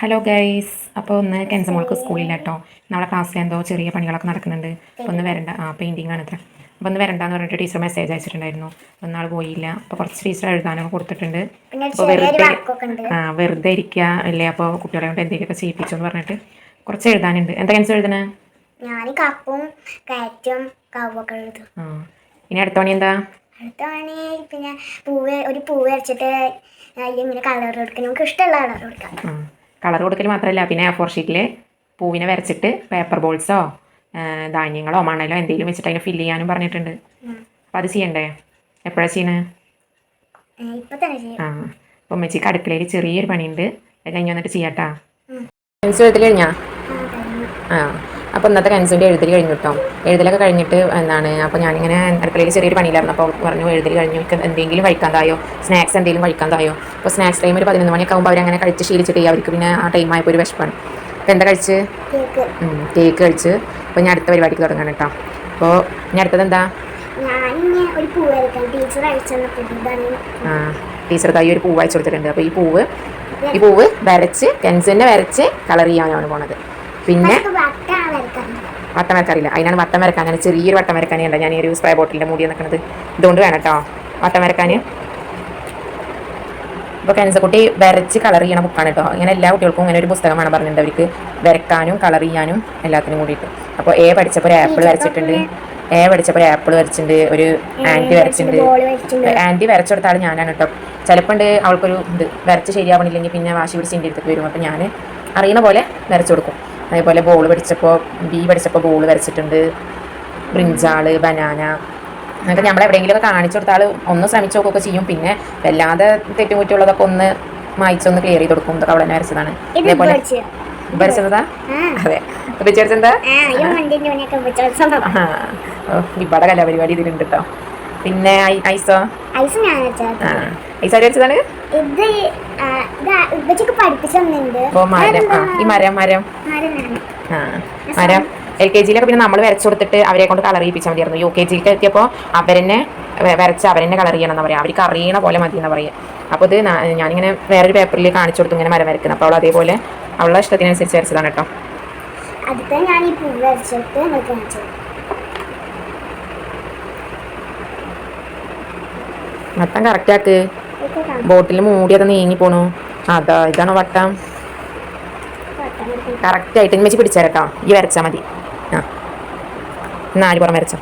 Hello guys അപ്പോൾ ഒന്ന് കെൻസ മോൾക്ക് സ്കൂളില്ല കേട്ടോ നമ്മളെ ക്ലാസ്സിൽ എന്തോ ചെറിയ പണികളൊക്കെ നടക്കുന്നുണ്ട്. അപ്പോൾ ഒന്ന് വരണ്ട. ആ പെയിന്റിങ് ആണ് അത്ര അപ്പോൾ ഒന്ന് വരണ്ടെന്ന് പറഞ്ഞിട്ട് ടീച്ചർ മെസ്സേജ് അയച്ചിട്ടുണ്ടായിരുന്നു. അപ്പോൾ നാൾ പോയില്ല. അപ്പോൾ കുറച്ച് ടീച്ചർ എഴുതാനൊക്കെ കൊടുത്തിട്ടുണ്ട്. അപ്പോൾ വെറുതെ ആ വെറുതെ ഇരിക്കുക അല്ലേ അപ്പോൾ കുട്ടികളെ കൊണ്ട് എന്തെങ്കിലുമൊക്കെ ചെയ്യിപ്പിച്ചു എന്ന് പറഞ്ഞിട്ട് കുറച്ച് എഴുതാനുണ്ട്. എന്താ കെൻസ് എഴുതണേ? ഞാൻ കപ്പും കയറ്റും കവൊക്കെ എഴുതും. ആ ഇനി അടുത്ത പണി എന്താ? അടുത്ത പണി പിന്നെ പൂവ് ഒരു പൂവ് വരച്ചിട്ട് അതിൽ ഇങ്ങനെ കളർ കൊടുക്കുക നമുക്ക് ഇഷ്ടമുള്ള കളർ കൊടുക്കാം. കളർ കൊടുക്കൽ മാത്രമല്ല പിന്നെ ഫോർ ഷീറ്റിൽ പൂവിനെ വരച്ചിട്ട് പേപ്പർ ബോൾസോ ധാന്യങ്ങളോ മണലോ എന്തെങ്കിലും വെച്ചിട്ട് അതിനെ ഫില്ല് ചെയ്യാനും പറഞ്ഞിട്ടുണ്ട്. അപ്പം അപ്പോൾ അത് ചെയ്യണ്ടേ? എപ്പോഴാണ് ചെയ്യണേ? ആ അപ്പോൾ ഉമ്മച്ചിക്ക് അടുക്കളയിൽ ചെറിയൊരു പണിയുണ്ട്. അത് കഴിഞ്ഞ് വന്നിട്ട് ചെയ്യാട്ടാ. കൺസ് എഴുതി കഴിഞ്ഞാ? ആ, അപ്പോൾ ഇന്നത്തെ കൺസിന്റെ എഴുതൽ കഴിഞ്ഞു കേട്ടോ എഴുതലൊക്കെ കഴിഞ്ഞിട്ട് എന്താണ് അപ്പോൾ ഞാനിങ്ങനെ അടുക്കളയിൽ ചെറിയൊരു പണിയിലായിരുന്നു. അപ്പോൾ പറഞ്ഞു എഴുതൽ കഴിഞ്ഞു. എന്തെങ്കിലും കഴിക്കാൻ തായോ സ്നാക്സ് എന്തെങ്കിലും കഴിക്കാൻ തായോ അപ്പോൾ സ്നാക്സ് ടൈം ഒരു പതിനൊന്ന് മണിയൊക്കെ ആകുമ്പോൾ അങ്ങനെ കഴിച്ച് ശീലിച്ചിട്ട് അവർക്ക് പിന്നെ ആ ടൈം ആയപ്പോൾ ഒരു വിഷമാണ് അപ്പോൾ എന്താ കഴിച്ച്? കേക്ക്. കഴിച്ച്. അപ്പോൾ ഞാൻ അടുത്ത പരിപാടിക്ക് തുടങ്ങണം കേട്ടോ. അപ്പോൾ ഞാൻ അടുത്തത് എന്താ? ആ ടീച്ചർ കൈ ഒരു പൂവ് അയച്ചു കൊടുത്തിട്ടുണ്ട്. അപ്പോൾ ഈ പൂവ് ഈ പൂവ് വരച്ച് പെൻസിലിനെ വരച്ച് കളർ ചെയ്യാനാണ് പോണത്. പിന്നെ വട്ടം വരക്കാറില്ല അതിനാണ് വട്ടം വരക്കാൻ അങ്ങനെ ചെറിയൊരു വട്ടം വരക്കാനേ ഉണ്ടോ ഞാൻ ഈ ഒരു സ്പ്രേ ബോട്ടിലിന്റെ മൂടി നിൽക്കുന്നത് ഇതുകൊണ്ട് വേണം കേട്ടോ. വട്ടം വരക്കാൻ ഇപ്പോൾ കുട്ടി വരച്ച് കളർ ചെയ്യണ ബുക്കാണ് കേട്ടോ ഇങ്ങനെ എല്ലാ കുട്ടികൾക്കും ഇങ്ങനെ ഒരു പുസ്തകമാണ് പറഞ്ഞിട്ടുണ്ട് അവർക്ക് വരക്കാനും കളർ ചെയ്യാനും എല്ലാത്തിനും കൂടിയിട്ട്. അപ്പോൾ എ പഠിച്ചപ്പോൾ ഒരു ആപ്പിൾ വരച്ചിട്ടുണ്ട്. എ പഠിച്ചപ്പോൾ ഒരു ആപ്പിൾ വരച്ചിട്ടുണ്ട്. ഒരു ആന്റി വരച്ചിട്ടുണ്ട്. ആന്റി വരച്ചു ഞാനാണ് കേട്ടോ ചിലപ്പോൾ ഉണ്ട് അവൾക്കൊരു ഇത് വരച്ച് ശരിയാവണില്ലെങ്കിൽ പിന്നെ വാശി പിടിച്ച് എന്റെ അടുത്തേക്ക് വരും. അപ്പോൾ ഞാൻ അറിയുന്ന പോലെ വരച്ചു കൊടുക്കും. അതേപോലെ ബോൾ പഠിച്ചപ്പോൾ ബി പഠിച്ചപ്പോൾ ബോൾ വരച്ചിട്ടുണ്ട്. ബ്രിഞ്ചാൾ ബനാന അങ്ങനത്തെ നമ്മൾ എവിടെയെങ്കിലുമൊക്കെ കാണിച്ചു കൊടുത്താൽ ഒന്ന് ശ്രമിച്ചു നോക്കുകയൊക്കെ ചെയ്യും. പിന്നെ വല്ലാതെ തെറ്റുകുറ്റുള്ളതൊക്കെ ഒന്ന് മായിച്ചൊന്ന് ക്ലിയർ ചെയ്ത് കൊടുക്കും. ഇതൊക്കെ അവിടെ വരച്ചതാണ്. ഇത് അതേപോലെ പഠിച്ചു വരച്ചതാ? അതെ. വിചാരിച്ചെന്താ ആ ഈ വണ്ടിന്റെ പണിയൊക്കെ വെച്ചാൽ ആ. ഓ, ഇവിടെ കലാപരിപാടി ഇതിലുണ്ട് കേട്ടോ പിന്നെ ഐസോ? ഐസോ ഞാൻ ഐസോ വരച്ചതാണ്? ഇത് പഠിപ്പിച്ചു മരം. ഈ മരം മരം. ആ. മരം. എൽ കെ ജിയിലൊക്കെ പിന്നെ നമ്മൾ വരച്ചു കൊടുത്തിട്ട് അവരെ കൊണ്ട് കളർ ചെയ്യിപ്പിച്ചാൽ മതിയായിരുന്നു. യു കെ ജിക്ക് എത്തിയപ്പോൾ അവരെന്നെ വരച്ച് അവരെന്നെ കളർ ചെയ്യണം എന്ന് പറയാം. അവർക്ക് അറിയണ പോലെ മതി എന്ന് പറയാം. അപ്പോൾ ഇത് ഞാനിങ്ങനെ വേറൊരു പേപ്പറിൽ കാണിച്ചു കൊടുത്തു ഇങ്ങനെ മരം വരക്കുന്നത് അപ്പോൾ അവൾ അതേപോലെ അവളുടെ ഇഷ്ടത്തിനനുസരിച്ച് വരച്ചതാണ് കേട്ടോ. അതിപ്പോ ഞാൻ ഈ പൂവ് വരച്ചിട്ട് നിങ്ങൾക്ക് കാണിച്ചു തരാം. വട്ടം കറക്റ്റ് ആക്ക്. ബോട്ടിൽ മൂടി അത് നീങ്ങി പോണു. അതാ ഇതാണ് വട്ടം? വട്ടം കറക്റ്റ് ആയിട്ട് ഇനി വെച്ച് പിടിച്ചേരട്ടോ ഈ വരച്ചാൽ മതി. ആ നാല് പുറം വരച്ചോ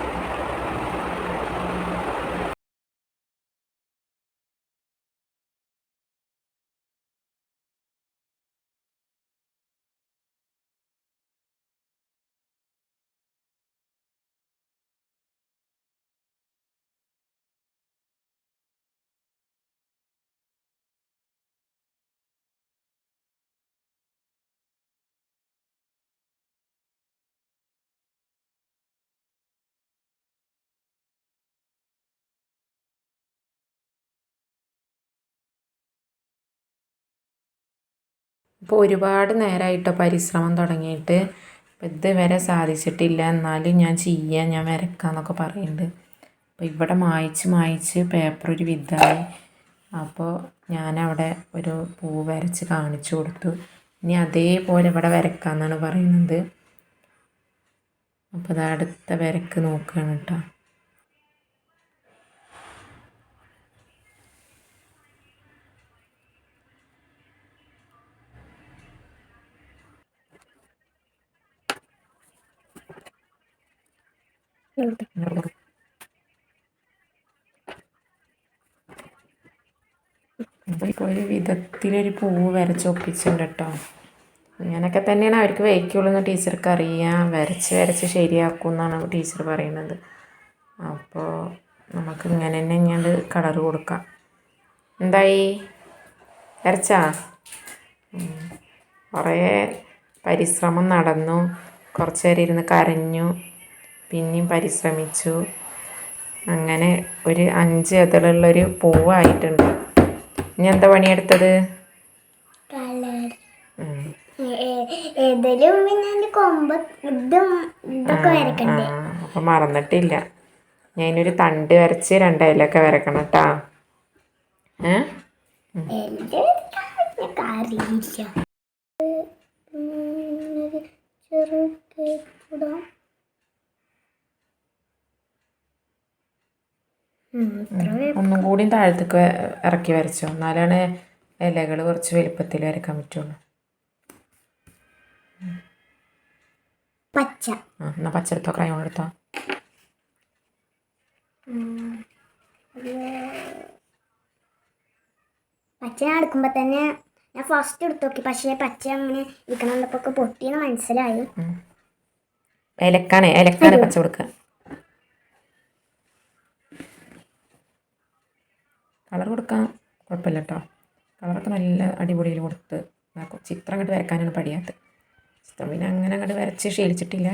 ഇപ്പോൾ ഒരുപാട് നേരമായിട്ടോ പരിശ്രമം തുടങ്ങിയിട്ട്. ഇപ്പം ഇതുവരെ സാധിച്ചിട്ടില്ല. എന്നാലും ഞാൻ ചെയ്യാം ഞാൻ വരക്കാന്നൊക്കെ പറയുന്നുണ്ട് അപ്പോൾ ഇവിടെ മായ്ച്ച് മായ്ച്ച് പേപ്പർ ഒരു വിധായി അപ്പോൾ ഞാനവിടെ ഒരു പൂ വരച്ച് കാണിച്ചു കൊടുത്തു. ഇനി അതേപോലെ ഇവിടെ വരക്കാമെന്നാണ് പറയുന്നത്. അപ്പോൾ അത് അടുത്ത വരക്ക് നോക്കുകയാണ് കേട്ടോ അപ്പോൾ ഒരു വിധത്തിലൊരു പൂവ് വരച്ച് ഒപ്പിച്ചിട്ടുണ്ട് കേട്ടോ അങ്ങനെയൊക്കെ തന്നെയാണ് അവർക്ക് വയ്ക്കുള്ളൂ എന്ന് ടീച്ചർക്ക് അറിയാം. വരച്ച് വരച്ച് ശരിയാക്കും എന്നാണ് ടീച്ചർ പറയുന്നത്. അപ്പോൾ നമുക്ക് ഇങ്ങനെ തന്നെ ഇങ്ങോട്ട് കളർ കൊടുക്കാം. എന്തായി? വരച്ചാ. കുറേ പരിശ്രമം നടന്നു. കുറച്ച് നേരം ഇരുന്ന് കരഞ്ഞു. പിന്നെയും പരിശ്രമിച്ചു. അങ്ങനെ ഒരു അഞ്ച് അതിലുള്ളൊരു പൂവായിട്ടുണ്ട്. ഇനി എന്താ പണിയെടുത്തത്? അപ്പൊ മറന്നിട്ടില്ല. ഞാനൊരു തണ്ട് വരച്ച് രണ്ടായാലൊക്കെ വരക്കണം കേട്ടാ ഏഹ് ചെറുക്കിടാം ഒന്നും കൂടി താഴത്തേക്ക് ഇറക്കി വരച്ചു. എന്നാലാണ് ഇലകൾ കുറച്ച് വലുപ്പത്തിൽ വരയ്ക്കാൻ പറ്റുള്ളൂ. പച്ച. ആ പച്ച പച്ചെടുത്തോ ക്രയോൺ എടുത്തോ. പച്ച ഞാൻ എടുക്കുമ്പോൾ തന്നെ ഞാൻ ഫസ്റ്റ് എടുത്തു നോക്കി. പക്ഷേ പച്ച അങ്ങനെ ഇരിക്കണപ്പോൾ പൊട്ടിയെന്ന് മനസ്സിലായി. ഇലക്കാണേ ഇലക്കാണ് പച്ച കൊടുക്കുക കളർ കൊടുക്കാൻ കുഴപ്പമില്ല കേട്ടോ കളറൊക്കെ നല്ല അടിപൊളിയിൽ കൊടുത്ത് ചിത്രം അങ്ങോട്ട് വരക്കാനാണ് പഠിയാത്ത ചിത്രം പിന്നെ അങ്ങനെ അങ്ങോട്ട് വരച്ച് ശീലിച്ചിട്ടില്ല.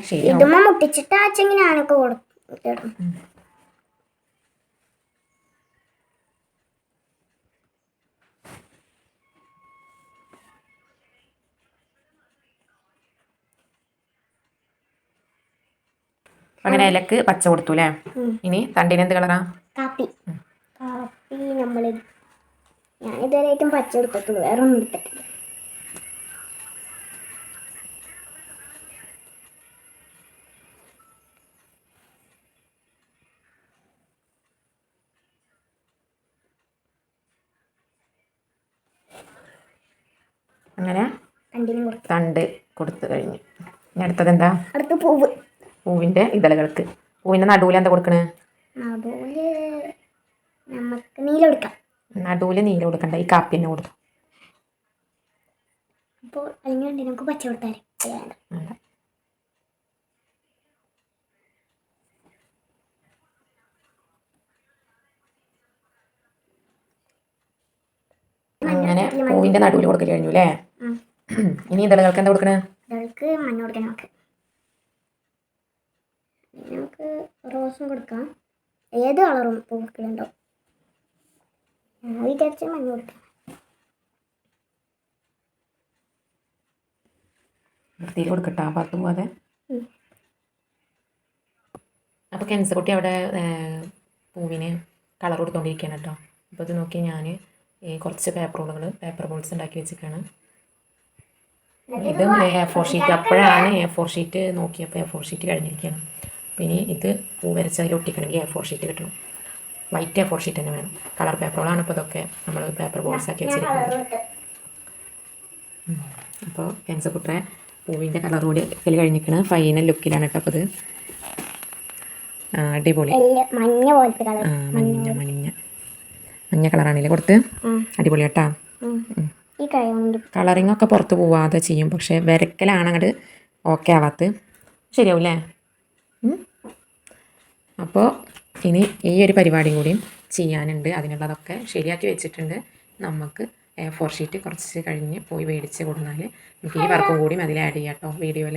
അങ്ങനെ ഇലക്ക് പച്ച കൊടുത്തു അല്ലേ ഇനി തണ്ടിന് എന്ത് കളറാ? കാപ്പി. നമ്മൾ ഞാൻ ഇതുവരെയായിട്ടും പച്ച എടുത്തിട്ടുള്ളൂ വേറെ ഒന്നും എടുത്തിട്ടില്ല. അങ്ങനെ തണ്ട് കൊടുത്തു കഴിഞ്ഞു. ഇനി അടുത്തത് എന്താ? അടുത്ത പൂവ്. പൂവിന്റെ ഇതളകൾക്ക്. പൂവിന്റെ നടുവിൽ എന്താ കൊടുക്കണേ? നമുക്ക് നീല കൊടുക്കാം. നടുവിൽ നീല കൊടുക്കണ്ട ഈ കാപ്പി തന്നെ കൊടുത്തു. അപ്പോൾ അല്ലെങ്കിൽ നമുക്ക് പച്ച കൊടുത്താൽ വേണ്ട. അങ്ങനെ പൂവിന്റെ നടുവിൽ കൊടുക്കൽ കഴിഞ്ഞു അല്ലേ ഇനി ഇതളുകൾക്ക് എന്താ കൊടുക്കണേ? ഇതൾക്ക് മഞ്ഞ കൊടുക്കാം നമുക്ക്. നമുക്ക് റോസും കൊടുക്കാം. ഏത് കളറും പൂക്കളുണ്ടോ ഞാൻ വിചാരിച്ച മഞ്ഞ കൊടുക്കാം. വൃത്തിയിൽ കൊടുക്കട്ടെ ആ ഭാഗത്ത് പോവാതെ. അപ്പോൾ അവിടെ പൂവിന് കളർ കൊടുത്തോണ്ടിരിക്കാണ് കേട്ടോ അപ്പോൾ ഇത് നോക്കി ഞാൻ കുറച്ച് പേപ്പർ റോളുകൾ പേപ്പർ ബോൾസ് ഉണ്ടാക്കി വെച്ചിരിക്കുകയാണ് ഇത് എ ഫോർ ഷീറ്റ് അപ്പോഴാണ് എ ഫോർ ഷീറ്റ് നോക്കിയപ്പോൾ എ ഫോർ ഷീറ്റ് കഴിഞ്ഞിരിക്കുകയാണ് പിന്നെ ഇത് പൂ വരച്ചതിൽ ഒട്ടിക്കണമെങ്കിൽ എ ഫോർ ഷീറ്റ് കിട്ടണം വൈറ്റ് എ ഫോർ ഷീറ്റ് തന്നെ വേണം. കളർ പേപ്പറുകളാണ് ഇപ്പോൾ ഇതൊക്കെ നമ്മൾ പേപ്പർ ബോൾസാക്കി വെച്ചിരിക്കുന്നത്. അപ്പോൾ കെൻസക്കുട്ടറെ പൂവിന്റെ കളർ കൂടി ഇതിൽ കഴിഞ്ഞിരിക്കണ. ഫൈനൽ ലുക്കിലാണ് കേട്ടോ അപ്പോൾ ഇത്. അടിപൊളി. മഞ്ഞ മഞ്ഞ മഞ്ഞ. മഞ്ഞ. കളറാണല്ലേ കൊടുത്ത്? അടിപൊളി കേട്ടാ. കളറിംഗ് ഒക്കെ പുറത്ത് പോവാതെ ചെയ്യും. പക്ഷേ വരക്കലാണ് അങ്ങോട്ട് ഓക്കെ ആവാത്ത ശരിയാവൂലേ അപ്പോൾ ഇനി ഈ ഒരു പരിപാടിയും കൂടിയും ചെയ്യാനുണ്ട്. അതിനുള്ളതൊക്കെ ശരിയാക്കി വെച്ചിട്ടുണ്ട്. നമുക്ക് എ ഫോർ ഷീറ്റ് കുറച്ച് കഴിഞ്ഞ് പോയി മേടിച്ച് കൊടുത്താൽ നമുക്ക് ഈ വർക്കും കൂടിയും അതിൽ ആഡ് ചെയ്യാം കേട്ടോ വീഡിയോയിൽ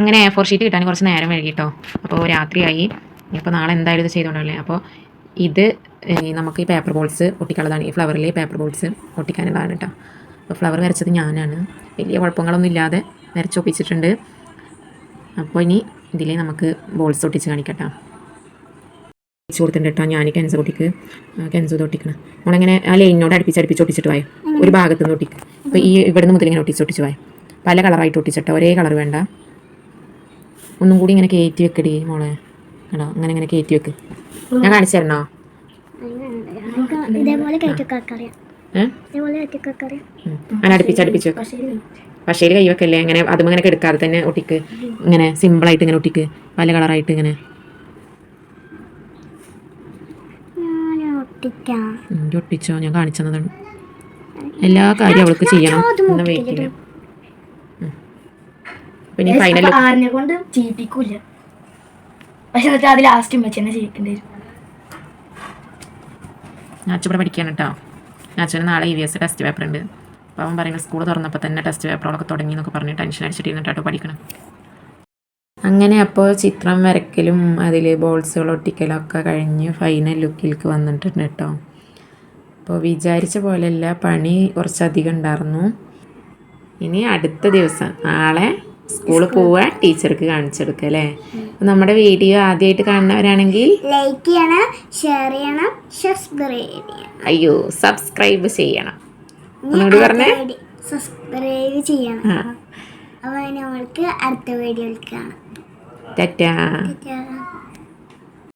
അങ്ങനെ എ ഫോർ ഷീറ്റ് കിട്ടാൻ കുറച്ച് നേരം വൈകിട്ടോ അപ്പോൾ രാത്രിയായി. ഇപ്പോൾ നാളെ എന്തായാലും ഇത് ചെയ്തോണ്ടല്ലേ? അപ്പോൾ ഇത് നമുക്ക് ഈ പേപ്പർ ബോൾസ് ഒട്ടിക്കാനുള്ളതാണ് ഈ ഫ്ലവറിലെ പേപ്പർ ബോൾസ് ഒട്ടിക്കാനുള്ളതാണ് കേട്ടോ അപ്പോൾ ഫ്ലവർ വരച്ചത് ഞാനാണ്. വലിയ കുഴപ്പങ്ങളൊന്നും ഇല്ലാതെ വരച്ചൊപ്പിച്ചിട്ടുണ്ട്. അപ്പോൾ ഇനി ഇതിൽ നമുക്ക് ബോൾസ് ഒട്ടിച്ച് കാണിക്കട്ടോ. ഒട്ടിച്ച് കൊടുത്തിട്ടുണ്ട് കേട്ടോ ഞാൻ കെൻസോ കുട്ടിക്ക് കെൻസോ തൊട്ടിക്കണം നമ്മളങ്ങനെ ആ ലൈനിനോട് അടുപ്പിച്ച് അടുപ്പിച്ച് ഒട്ടിച്ചിട്ട് പോയോ ഒരു ഭാഗത്ത് നിന്ന് ഒട്ടിക്കും. അപ്പോൾ ഈ ഇവിടുന്ന് മുതൽ ഇങ്ങനെ ഒട്ടിച്ച് ഒട്ടിച്ച് പോയോ പല കളറായിട്ട് ഒട്ടിച്ചിട്ടോ. ഒരേ കളർ വേണ്ട. ഒന്നും കൂടി ഇങ്ങനെ കയറ്റി വെക്കടി മോളെ. കേട്ടോ അങ്ങനെ ഇങ്ങനെ കയറ്റി വെക്ക്. ഞാൻ കാണിച്ചു തരണോ? ഇതേപോലെ അടുപ്പിച്ച് അടുപ്പിച്ച് വെക്ക്. പക്ഷേ കൈ വെക്കല്ലേ അങ്ങനെ അതും അങ്ങനെ എടുക്കാതെ തന്നെ ഒട്ടിക്ക്. ഇങ്ങനെ സിമ്പിളായിട്ട് ഇങ്ങനെ ഒട്ടിക്ക്. പല കളറായിട്ട് ഇങ്ങനെ. ഒട്ടിച്ചോ? ഞാൻ കാണിച്ചു തന്നതാണ്. എല്ലാ കാര്യവും അവൾക്ക് ചെയ്യണം. എന്ന് വെയിറ്റില്ല പിന്നെ ഫൈനൽ ആറിനെ കൊണ്ട് ചെയ്യിപ്പിക്കൂല പക്ഷെ എന്നിട്ട് അത് ലാസ്റ്റ് ചെയ്യിക്കേണ്ടി വരും. കേട്ടോ ഞാൻ നാളെ E V S test paper ഉണ്ട്. അപ്പോൾ അവൻ പറയുന്നത് സ്കൂൾ തുറന്നപ്പോൾ തന്നെ ടെസ്റ്റ് പേപ്പറുകളൊക്കെ തുടങ്ങി എന്നൊക്കെ പറഞ്ഞ് ടെൻഷൻ അടിച്ചിട്ടിരുന്നിട്ട് കേട്ടോ പഠിക്കണം. അങ്ങനെ അപ്പോൾ ചിത്രം വരയ്ക്കലും അതിൽ ബോൾസുകൾ ഒട്ടിക്കലും ഒക്കെ കഴിഞ്ഞ് ഫൈനൽ ലുക്കിലേക്ക് വന്നിട്ടുണ്ട് കേട്ടോ. അപ്പോൾ വിചാരിച്ച പോലെയല്ല പണി കുറച്ചധികം ഉണ്ടായിരുന്നു ഇനി അടുത്ത ദിവസം നാളെ സ്കൂളിൽ പോവാൻ ടീച്ചർക്ക് കാണിച്ചെടുക്കുക അല്ലേ? നമ്മുടെ വീഡിയോ ആദ്യമായിട്ട് കാണുന്നവരാണെങ്കിൽ ലൈക്ക് ചെയ്യണം ഷെയർ ചെയ്യണം സബ്സ്ക്രൈബ് ചെയ്യണം. അയ്യോ സബ്സ്ക്രൈബ് ചെയ്യണം. ഒന്നുകൂടി പറഞ്ഞേ? സബ്സ്ക്രൈബ് ചെയ്യണം. അപ്പോൾ നമ്മൾക്ക് അടുത്ത വീഡിയോയിൽ കാണാം ടാറ്റാ.